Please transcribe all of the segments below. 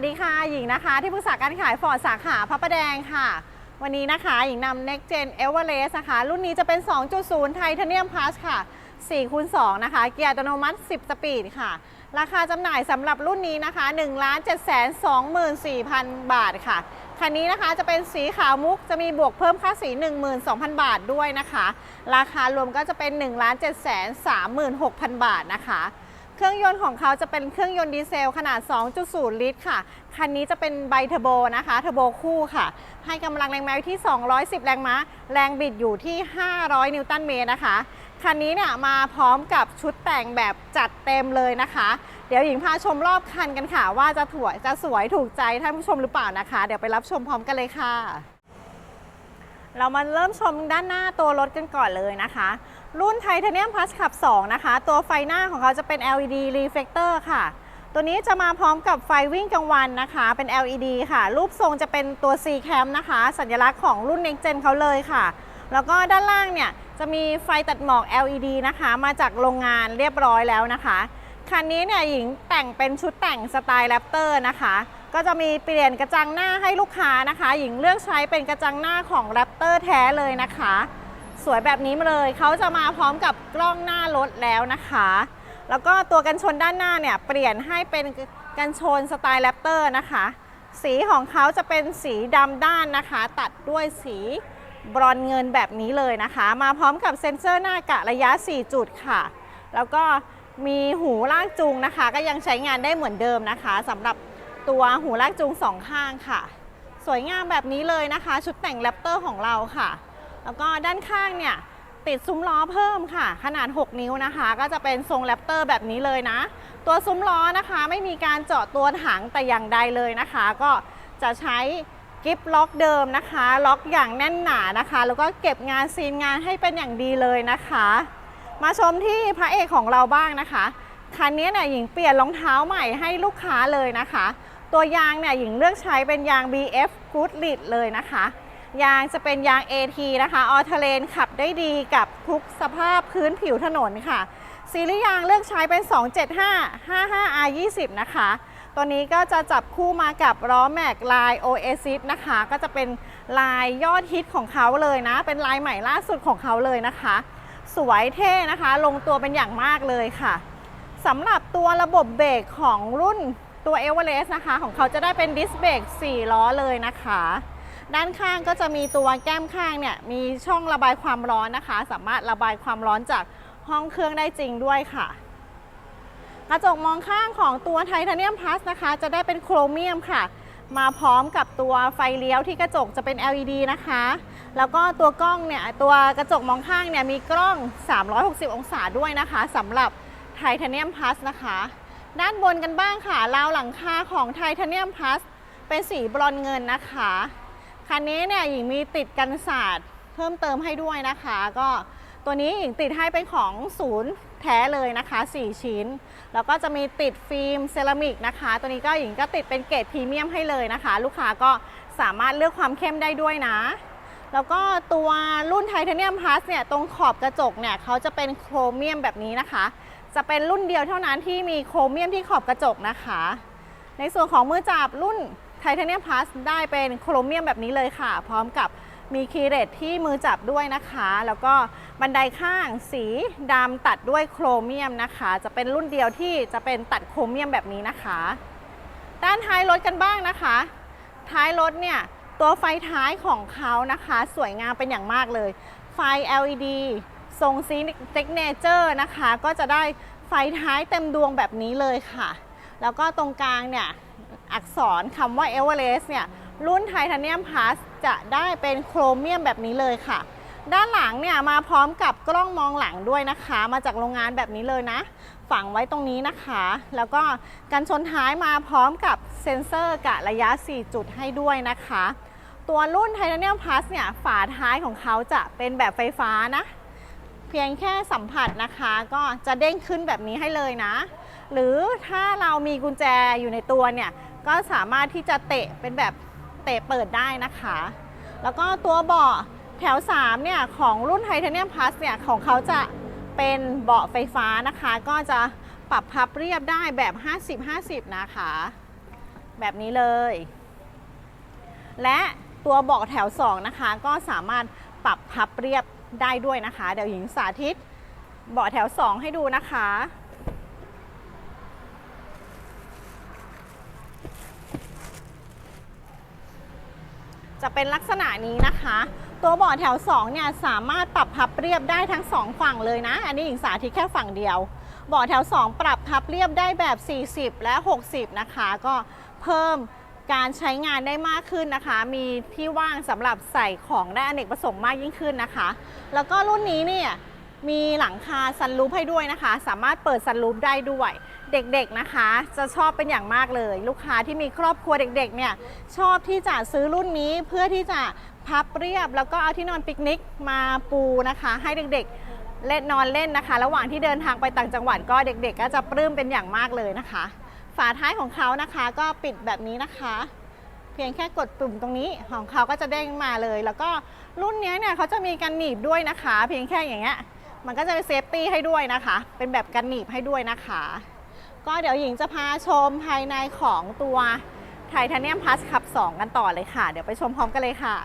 วัสดีค่ะ หญิงนะคะ ที่ปรึกษาการขายฟอร์ดสาขาพระประแดงค่ะ วันนี้นะคะหญิงนำ Next Gen Everest นะคะ รุ่นนี้จะเป็น 2.0 Titanium Plus ค่ะ4คูณ2นะคะ เกียร์อัตโนมัติ 10 สปีดค่ะ ราคาจำหน่ายสำหรับรุ่นนี้นะคะ 1 7 2 4 0 0 0 บาทค่ะ คันนี้นะคะจะเป็นสีขาวมุก จะมีบวกเพิ่มค่าสี 12,000 บาทด้วยนะคะ ราคารวมก็จะเป็น 1 7 3 6 0 0 0 บาทนะคะ เครื่องยนต์ของเขาจะเป็นเครื่องยนต์ดีเซลขนาด 2.0 ลิตรค่ะ คันนี้จะเป็นไบเทอร์โบนะคะเทอร์โบคู่ค่ะ ให้กำลังแรงม้าอยู่ที่ 210 แรงม้า แรงบิดอยู่ที่ 500 นิวตันเมตรนะคะ คันนี้เนี่ยมาพร้อมกับชุดแต่งแบบจัดเต็มเลยนะคะ เดี๋ยวหญิงพาชมรอบคันกันค่ะ ว่าจะถวยจะสวยถูกใจท่านผู้ชมหรือเปล่านะคะ เดี๋ยวไปรับชมพร้อมกันเลยค่ะ เรามาเริ่มชมด้านหน้าตัวรถกันก่อนเลยนะคะ รุ่นไทเทเนียมพลัสขับ 2 นะคะ ตัวไฟหน้าของเขาจะเป็น LED reflector ค่ะ ตัวนี้จะมาพร้อมกับไฟวิ่งกลางวันนะคะ เป็น LED ค่ะ รูปทรงจะเป็นตัว C cam นะคะ สัญลักษณ์ของรุ่น Next Gen เขาเลยค่ะ แล้วก็ด้านล่างเนี่ยจะมีไฟตัดหมอก LED นะคะ มาจากโรงงานเรียบร้อยแล้วนะคะ คันนี้เนี่ยหญิงแต่งเป็นชุดแต่งสไตล์แรปเตอร์นะคะ ก็จะมีเปลี่ยนกระจังหน้าให้ลูกค้านะคะ หญิงเลือกใช้เป็นกระจังหน้าของแรปเตอร์แท้เลยนะคะ สวยแบบนี้มาเลยเขาจะมาพร้อมกับกล้องหน้ารถแล้วนะคะ แล้วก็ตัวกันชนด้านหน้าเนี่ยเปลี่ยนให้เป็นกันชนสไตล์แรปเตอร์นะคะ สีของเขาจะเป็นสีดำด้านนะคะ ตัดด้วยสีบรอนเงินแบบนี้เลยนะคะ มาพร้อมกับเซ็นเซอร์หน้ากะระยะ 4 จุดค่ะ แล้วก็มีหูลากจูงนะคะ ก็ยังใช้งานได้เหมือนเดิมนะคะสำหรับ ตัวหูลากจูงสองข้างค่ะ สวยงามแบบนี้เลยนะคะ ชุดแต่งแรปเตอร์ของเราค่ะ แล้วก็ด้านข้างเนี่ยติดซุ้มล้อเพิ่มค่ะ ขนาด 6 นิ้วนะคะ ก็จะเป็นทรงแรปเตอร์แบบนี้เลยนะ ตัวซุ้มล้อนะคะ ไม่มีการเจาะตัวถังแต่อย่างใดเลยนะคะ ก็จะใช้กิฟล็อกเดิมนะคะ ล็อกอย่างแน่นหนานะคะ แล้วก็เก็บงานซีนงานให้เป็นอย่างดีเลยนะคะ มาชมที่พระเอกของเราบ้างนะคะคันนี้เนี่ยหญิงเปลี่ยนรองเท้าใหม่ให้ลูกค้าเลยนะคะ ตัวยางเนี่ยหญิงเลือกใช้เป็นยาง BF Good l i d เลยนะคะ ยางจะเป็นยาง AT นะคะออเทเลนขับได้ดีกับทุกสภาพพื้นผิวถนนค่ะซีรีส์ยางเลือกใช้เป็น 275 55R20 นะคะ ตัวนี้ก็จะจับคู่มากับล้อแม็กลาย Oasis นะคะ ก็จะเป็นลายยอดฮิตของเขาเลยนะ เป็นลายใหม่ล่าสุดของเขาเลยนะคะ สวยเท่นะคะ ลงตัวเป็นอย่างมากเลยค่ะสำหรับตัวระบบเบรกของรุ่น ตัว e v e r e s t นะคะ ของเขาจะได้เป็นดิสเบรก4 ล้อเลยนะคะ ด้านข้างก็จะมีตัวแก้มข้างเนี่ย มีช่องระบายความร้อนนะคะ สามารถระบายความร้อนจากห้องเครื่องได้จริงด้วยค่ะ กระจกมองข้างของตัวไทเทเนียมพลัสนะคะ จะได้เป็นโครเมียมค่ะ มาพร้อมกับตัวไฟเลี้ยวที่กระจกจะเป็น LED นะคะ แล้วก็ตัวกล้องเนี่ยตัวกระจกมองข้างเนี่ยมีกล้อง 360 องศาด้วยนะคะสำหรับไทเทเนียมพลัสนะคะ ด้านบนกันบ้างค่ะราวหลังคาของไทเทเนียมพลัสเป็นสีบรอนเงินนะคะ คันนี้เนี่ยหญิงมีติดกันศาสตร์เพิ่มเติมให้ด้วยนะคะ ก็ตัวนี้หญิงติดให้เป็นของศูนย์แท้เลยนะคะ 4 ชิ้น แล้วก็จะมีติดฟิล์มเซรามิกนะคะ ตัวนี้ก็หญิงก็ติดเป็นเกรดพรีเมียมให้เลยนะคะ ลูกค้าก็สามารถเลือกความเข้มได้ด้วยนะ แล้วก็ตัวรุ่นไทเทเนียมพลัสเนี่ยตรงขอบกระจกเนี่ยเขาจะเป็นโครเมียมแบบนี้นะคะ จะเป็นรุ่นเดียวเท่านั้นที่มีโครเมียมที่ขอบกระจกนะคะ ในส่วนของมือจับรุ่นไทเทเนียมพลัสได้เป็นโครเมียมแบบนี้เลยค่ะ พร้อมกับมีคีเรทที่มือจับด้วยนะคะ แล้วก็บันไดข้างสีดำตัดด้วยโครเมียมนะคะ จะเป็นรุ่นเดียวที่จะเป็นตัดโครเมียมแบบนี้นะคะ ด้านท้ายรถกันบ้างนะคะ ท้ายรถเนี่ยตัวไฟท้ายของเขานะคะ สวยงามเป็นอย่างมากเลย ไฟ LED ทรงซีเทคเนเจอร์นะคะ ก็จะได้ ไฟท้ายเต็มดวงแบบนี้เลยค่ะ แล้วก็ตรงกลางเนี่ย อักษรคำว่า e v e r e s t เนี่ย รุ่นไทเทเนียมพลัสจะได้เป็นโครเมียมแบบนี้เลยค่ะ ด้านหลังเนี่ยมาพร้อมกับกล้องมองหลังด้วยนะคะ มาจากโรงงานแบบนี้เลยนะ ฝังไว้ตรงนี้นะคะ แล้วก็กันชนท้ายมาพร้อมกับเซ็นเซอร์กะระยะ 4 จุดให้ด้วยนะคะ ตัวรุ่นไทเทเนียมพลัสเนี่ยฝาท้ายของเขาจะเป็นแบบไฟฟ้านะ เพียงแค่สัมผัสนะคะ ก็จะเด้งขึ้นแบบนี้ให้เลยนะ หรือถ้าเรามีกุญแจอยู่ในตัวเนี่ย ก็สามารถที่จะเตะเป็นแบบเตะเปิดได้นะคะ แล้วก็ตัวเบาะแถว 3 เนี่ย ของรุ่นไทเทเนียมพลัสเนี่ย ของเขาจะเป็นเบาะไฟฟ้านะคะ ก็จะปรับพับเรียบได้แบบ 50-50 นะคะ แบบนี้เลย และตัวเบาะแถว 2 นะคะ ก็สามารถปรับพับเรียบ ได้ด้วยนะคะ เดี๋ยวหญิงสาธิตเบาะแถว 2 ให้ดูนะคะ จะเป็นลักษณะนี้นะคะ ตัวเบาะแถว 2 เนี่ยสามารถปรับพับเรียบได้ทั้ง 2 ฝั่งเลยนะ อันนี้หญิงสาธิตแค่ฝั่งเดียวเบาะแถว 2 ปรับพับเรียบได้แบบ 40 และ 60 นะคะ ก็เพิ่ม การใช้งานได้มากขึ้นนะคะ มีที่ว่างสำหรับใส่ของได้อเนกประสงค์มากยิ่งขึ้นนะคะ แล้วก็รุ่นนี้เนี่ยมีหลังคาซันรูฟให้ด้วยนะคะ สามารถเปิดซันรูฟได้ด้วย เด็กๆนะคะ จะชอบเป็นอย่างมากเลย ลูกค้าที่มีครอบครัวเด็กๆเนี่ยชอบที่จะซื้อรุ่นนี้เพื่อที่จะพับเรียบ แล้วก็เอาที่นอนปิกนิกมาปูนะคะ ให้เด็กๆเล่นนอนเล่นนะคะ ระหว่างที่เดินทางไปต่างจังหวัดก็เด็กๆ ก็จะปลื้มเป็นอย่างมากเลยนะคะ ฝาท้ายของเขานะคะก็ปิดแบบนี้นะคะ เพียงแค่กดปุ่มตรงนี้ของเขาก็จะเด้งมาเลย แล้วก็รุ่นนี้เนี่ยเขาจะมีกันหนีบด้วยนะคะ เพียงแค่อย่างเงี้ยมันก็จะเป็นเซฟตี้ให้ด้วยนะคะ เป็นแบบกันหนีบให้ด้วยนะคะ ก็เดี๋ยวหญิงจะพาชมภายในของตัวไทเทเนียมพลัสขับ 2 กันต่อเลยค่ะ เดี๋ยวไปชมพร้อมกันเลยค่ะ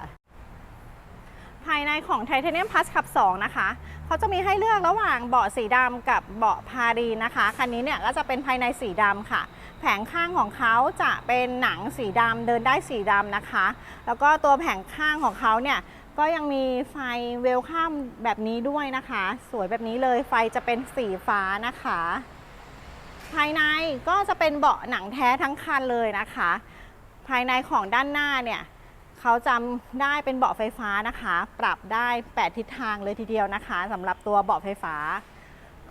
ภายในของไทเทเนียมพลัสขับ2นะคะ เขาจะมีให้เลือกระหว่างเบาะสีดำกับเบาะพารีนนะคะ คันนี้เนี่ยก็จะเป็นภายในสีดำค่ะ แผงข้างของเขาจะเป็นหนังสีดำเดินได้สีดำนะคะ แล้วก็ตัวแผงข้างของเขาเนี่ยก็ยังมีไฟเวลคัมแบบนี้ด้วยนะคะ สวยแบบนี้เลยไฟจะเป็นสีฟ้านะคะ ภายในก็จะเป็นเบาะหนังแท้ทั้งคันเลยนะคะ ภายในของด้านหน้าเนี่ย เขาจำได้เป็นเบาะไฟฟ้านะคะ ปรับได้ 8 ทิศทางเลยทีเดียวนะคะสำหรับตัวเบาะไฟฟ้า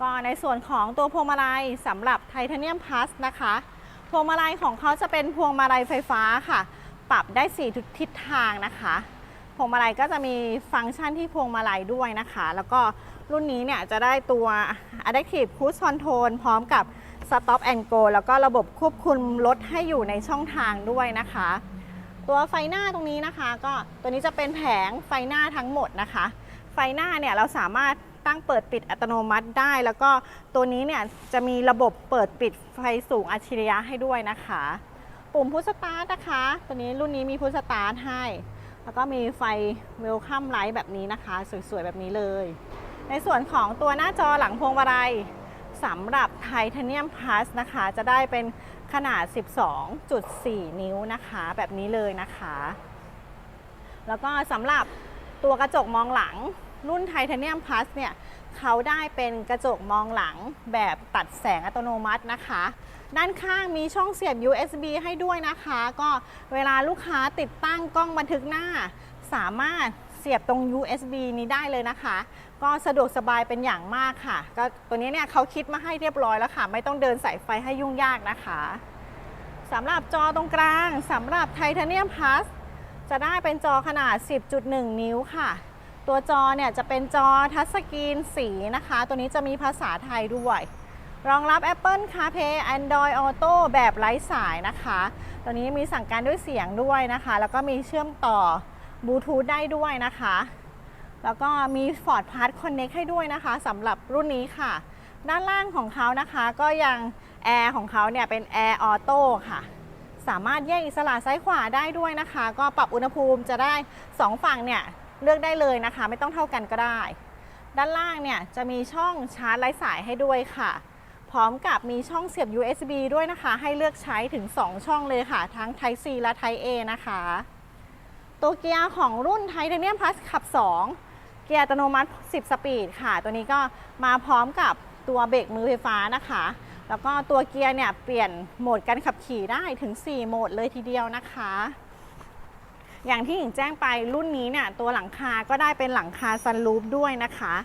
ก็ในส่วนของตัวพวงมาลัยสำหรับไทเทเนียมพลัสนะคะ พวงมาลัยของเขาจะเป็นพวงมาลัยไฟฟ้าค่ะ ปรับได้ 4 ทิศทางนะคะพวงมาลัยก็จะมีฟังก์ชันที่พวงมาลัยด้วยนะคะ แล้วก็รุ่นนี้เนี่ยจะได้ตัว Adaptive Cruise Control พร้อมกับ Stop and Go แล้วก็ระบบควบคุมรถให้อยู่ในช่องทางด้วยนะคะ ตัวไฟหน้าตรงนี้นะคะ ก็ตัวนี้จะเป็นแผงไฟหน้าทั้งหมดนะคะ ไฟหน้าเนี่ยเราสามารถตั้งเปิดปิดอัตโนมัติได้ แล้วก็ตัวนี้เนี่ยจะมีระบบเปิดปิดไฟสูงอัจฉริยะให้ด้วยนะคะ ปุ่มพุชสตาร์ทนะคะ ตัวนี้รุ่นนี้มีพุชสตาร์ทให้ แล้วก็มีไฟเวลคัมไลท์แบบนี้นะคะ สวยๆ แบบนี้เลย ในส่วนของตัวหน้าจอหลังพวงมาลัยสำหรับไทเทเนียมพลัสนะคะ จะได้เป็น ขนาด 12.4 นิ้วนะคะ แบบนี้เลยนะคะ แล้วก็สำหรับตัวกระจกมองหลังรุ่นไทเทเนียมพลัสเนี่ยเขาได้เป็นกระจกมองหลังแบบตัดแสงอัตโนมัตินะคะ ด้านข้างมีช่องเสียบ USB ให้ด้วยนะคะ ก็เวลาลูกค้าติดตั้งกล้องบันทึกหน้า สามารถ สียบตรง USB นี้ได้เลยนะคะ ก็สะดวกสบายเป็นอย่างมากค่ะ ก็ตัวนี้เนี่ยเขาคิดมาให้เรียบร้อยแล้วค่ะ ไม่ต้องเดินสายไฟให้ยุ่งยากนะคะสำหรับจอตรงกลางสำหรับไทเทเนียมพลัสจะได้เป็นจอขนาด 10.1 นิ้วค่ะ ตัวจอเนี่ยจะเป็นจอทัชสกรีนสีนะคะ ตัวนี้จะมีภาษาไทยด้วยรองรับ Apple CarPlay Android Auto แบบไร้สายนะคะ ตัวนี้มีสั่งการด้วยเสียงด้วยนะคะ แล้วก็มีเชื่อมต่อ บลูทูธได้ด้วยนะคะ แล้วก็มี Ford Pass Connect ให้ด้วยนะคะสำหรับรุ่นนี้ค่ะ ด้านล่างของเขานะคะก็ยังแอร์ของเขาเนี่ยเป็นแอร์ออโต้ค่ะ สามารถแยกอิสระซ้ายขวาได้ด้วยนะคะ ก็ปรับอุณหภูมิจะได้ 2 ฝั่งเนี่ยเลือกได้เลยนะคะ ไม่ต้องเท่ากันก็ได้ ด้านล่างเนี่ยจะมีช่องชาร์จไร้สายให้ด้วยค่ะ พร้อมกับมีช่องเสียบ USB ด้วยนะคะ ให้เลือกใช้ถึง 2 ช่องเลยค่ะ ทั้ง Type C และ Type A นะคะ ตัวเกียร์ของรุ่น Titanium Plus ขับ 2 เกียร์อัตโนมัติ 10 สปีดค่ะ ตัวนี้ก็มาพร้อมกับตัวเบรกมือไฟฟ้านะคะ แล้วก็ตัวเกียร์เนี่ยเปลี่ยนโหมดการขับขี่ได้ถึง 4 โหมดเลยทีเดียวนะคะ อย่างที่หญิงแจ้งไปรุ่นนี้เนี่ยตัวหลังคาก็ได้เป็นหลังคาซันรูฟด้วยนะคะ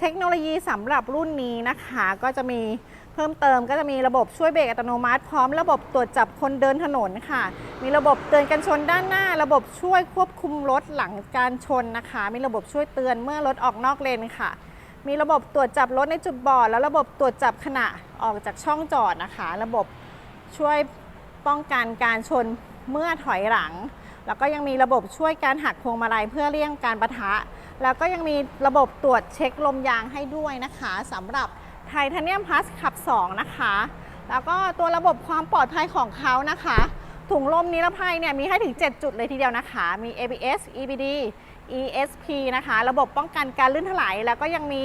เทคโนโลยีสำหรับรุ่นนี้นะคะก็จะมี พิ่มเติมก็จะมีระบบช่วยเบรกอัตโนมัติ พร้อมระบบตรวจจับคนเดินถนนค่ะ มีระบบเตือนกันชนด้านหน้า ระบบช่วยควบคุมรถหลังการชนนะคะ มีระบบช่วยเตือนเมื่อรถออกนอกเลนค่ะ มีระบบตรวจจับรถในจุดบอด แล้วระบบตรวจจับขณะออกจากช่องจอดนะคะ ระบบช่วยป้องกันการชนเมื่อถอยหลัง แล้วก็ยังมีระบบช่วยการหักพวงมาลัยเพื่อเลี่ยงการประทะ แล้วก็ยังมีระบบตรวจเช็คลมยางให้ด้วยนะคะสำหรับ ไทเทเนียมพลัสขับ 2 นะคะ แล้วก็ตัวระบบความปลอดภัยของเขานะคะ ถุงลมนิรภัยเนี่ยมีให้ถึง 7 จุดเลยทีเดียวนะคะ มี ABS EBD ESP นะคะ ระบบป้องกันการลื่นถลายแล้วก็ยังมี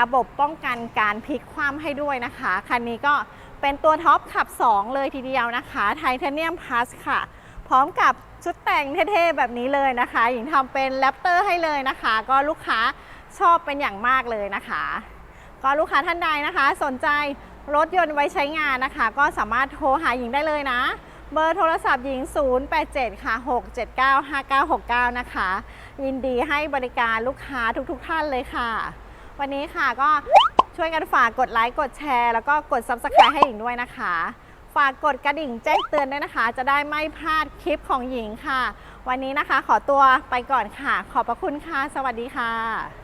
ระบบป้องกันการพลิกคว่ำให้ด้วยนะคะ คันนี้ก็เป็นตัวท็อปขับ 2 เลยทีเดียวนะคะไทเทเนียมพลัสค่ะ พร้อมกับชุดแต่งเท่ๆ แบบนี้เลยนะคะ หญิงทำเป็นแรปเตอร์ให้เลยนะคะ ก็ลูกค้าชอบเป็นอย่างมากเลยนะคะ ก็ลูกค้าท่านใดนะคะ สนใจรถยนต์ไว้ใช้งานนะคะ ก็สามารถโทรหาหญิงได้เลยนะ เบอร์โทรศัพท์หญิง 087 ค่ะ 679 5969 นะคะ ยินดีให้บริการลูกค้าทุกๆทท่านเลยค่ะ วันนี้ค่ะก็ช่วยกันฝากกดไลค์กดแชร์ แล้วก็กด Subscribe ให้หญิงด้วยนะคะ ฝากกดกระดิ่งแจ้งเตือนด้วยนะคะ จะได้ไม่พลาดคลิปของหญิงค่ะ วันนี้นะคะขอตัวไปก่อนค่ะ ขอบพระคุณค่ะ สวัสดีค่ะ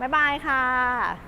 บ๊ายบายค่ะ